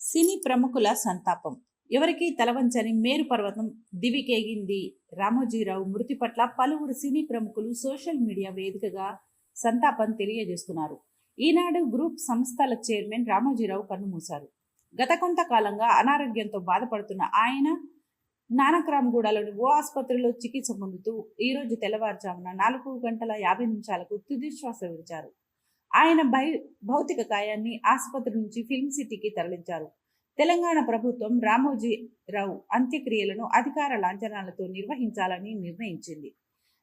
సినీ ప్రముఖుల సంతాపం. ఎవరికి తలవంచని మేరు పర్వతం దివికేగింది. రామోజీరావు మృతి పట్ల పలువురు సినీ ప్రముఖులు సోషల్ మీడియా వేదికగా సంతాపం తెలియజేస్తున్నారు. ఈనాడు గ్రూప్ సంస్థల చైర్మన్ రామోజీరావు కన్నుమూశారు గత కొంతకాలంగా అనారోగ్యంతో బాధపడుతున్న ఆయన నానక్రామ్గూడలోని ఓ ఆసుపత్రిలో చికిత్స పొందుతూ ఈరోజు తెల్లవారుజామున నాలుగు గంటల యాభై నిమిషాలకు తుదిశ్వాస విడిచారు. ఆయన భై భౌతిక కాయాన్ని ఆసుపత్రి నుంచి ఫిల్మ్ సిటీకి తరలించారు. తెలంగాణ ప్రభుత్వం రామోజీరావు అంత్యక్రియలను అధికార లాంఛనాలతో నిర్వహించాలని నిర్ణయించింది.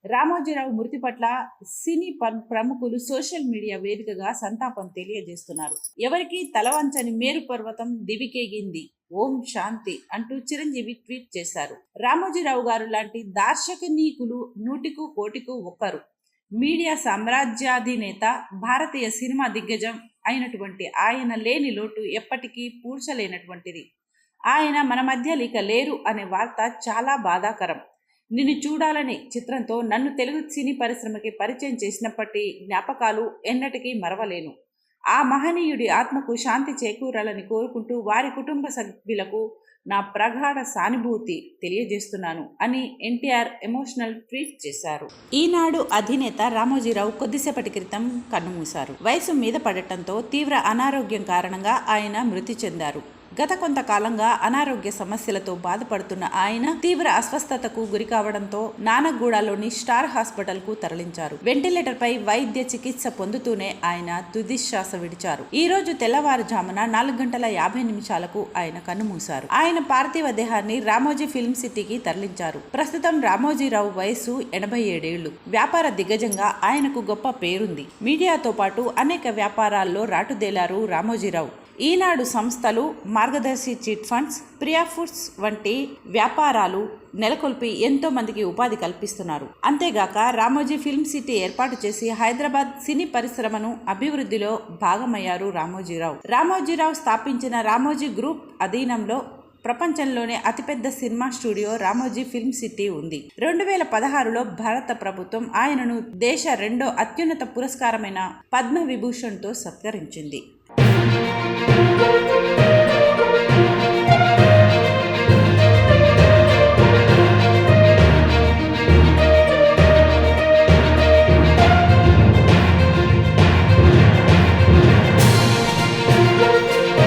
రామోజీరావు మృతి పట్ల సినీ ప- ప్రముఖులు సోషల్ మీడియా వేదికగా సంతాపం తెలియజేస్తున్నారు. ఎవరికీ తలవంచని మేరు పర్వతం దివికేగింది. ఓం శాంతి అంటూ చిరంజీవి ట్వీట్ చేశారు. రామోజీరావు గారు లాంటి దార్శనికులు నూటికు కోటికు ఒక్కరు. మీడియా సామ్రాజ్యాధినేత భారతీయ సినిమా దిగ్గజం అయినటువంటి ఆయన లేని లోటు ఎప్పటికీ పూడ్చలేనటువంటిది. ఆయన మన మధ్య లేక లేరు అనే వార్త చాలా బాధాకరం. నిన్ను చూడాలని చిత్రంతో నన్ను తెలుగు సినీ పరిశ్రమకి పరిచయం చేసినప్పటి జ్ఞాపకాలు ఎన్నటికీ మరవలేను. ఆ మహనీయుడి ఆత్మకు శాంతి చేకూరాలని కోరుకుంటూ వారి కుటుంబ సభ్యులకు నా ప్రగాఢ సానుభూతి తెలియజేస్తున్నాను అని ఎన్టీఆర్ ఎమోషనల్ ట్వీట్ చేశారు. ఈనాడు అధినేత రామోజీరావు కొద్దిసేపటి క్రితం కన్నుమూశారు. వయసు మీద పడటంతో తీవ్ర అనారోగ్యం కారణంగా ఆయన మృతి చెందారు. గత కొంతకాలంగా అనారోగ్య సమస్యలతో బాధపడుతున్న ఆయన తీవ్ర అస్వస్థతకు గురి కావడంతో నానగూడలోని స్టార్ హాస్పిటల్కు తరలించారు. వెంటిలేటర్ పై వైద్య చికిత్స పొందుతూనే ఆయన తుదిశ్వాస విడిచారు. ఈ రోజు తెల్లవారుజామున నాలుగు గంటల యాభై నిమిషాలకు ఆయన కన్నుమూశారు. ఆయన పార్థివ దేహాన్ని రామోజీ ఫిల్మ్ సిటీకి తరలించారు. ప్రస్తుతం రామోజీరావు వయసు ఎనభై ఏడేళ్ళు. వ్యాపార దిగ్గజంగా ఆయనకు గొప్ప పేరుంది. మీడియాతో పాటు అనేక వ్యాపారాల్లో రాటుదేలారు రామోజీరావు. ఈనాడు సంస్థలు మార్గదర్శి చిట్ ఫండ్స్ ప్రియా ఫుడ్స్ వంటి వ్యాపారాలు నెలకొల్పి ఎంతో మందికి ఉపాధి కల్పిస్తున్నారు. అంతేగాక రామోజీ ఫిల్మ్ సిటీ ఏర్పాటు చేసి హైదరాబాద్ సినీ పరిశ్రమను అభివృద్ధిలో భాగమయ్యారు రామోజీరావు. రామోజీరావు స్థాపించిన రామోజీ గ్రూప్ అధీనంలో ప్రపంచంలోనే అతిపెద్ద cinema studio Ramoji film city ఉంది. రెండు వేల పదహారులో భారత ప్రభుత్వం ఆయనను దేశ రెండో అత్యున్నత పురస్కారమైన పద్మ విభూషణ్తో సత్కరించింది. Thank you.